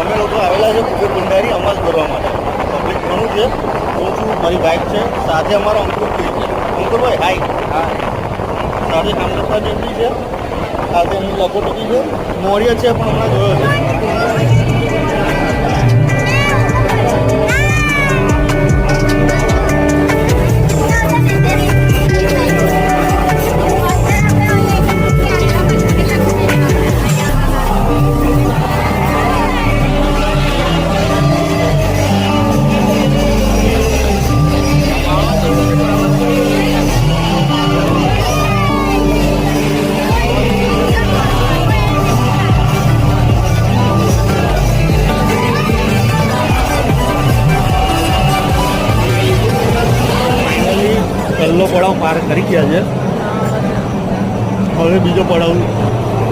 અમે લોકો આવેલા છે કુબેર ભંડારી અમાસ ભરવા માટે. પબ્લિક ઘણું છે હું છું, મારી બાઇક છે. સાથે અમારો અંકુરભાઈ છે. અંકુરભાઈ હાય સાથે કામકર્તા જેટલી છે, સાથે એમની લખોટી છે. મોરિયા છે પણ હમણાં જોયો પહેલો પડાવ પાર કરી ગયા છે. હવે બીજો પડાવ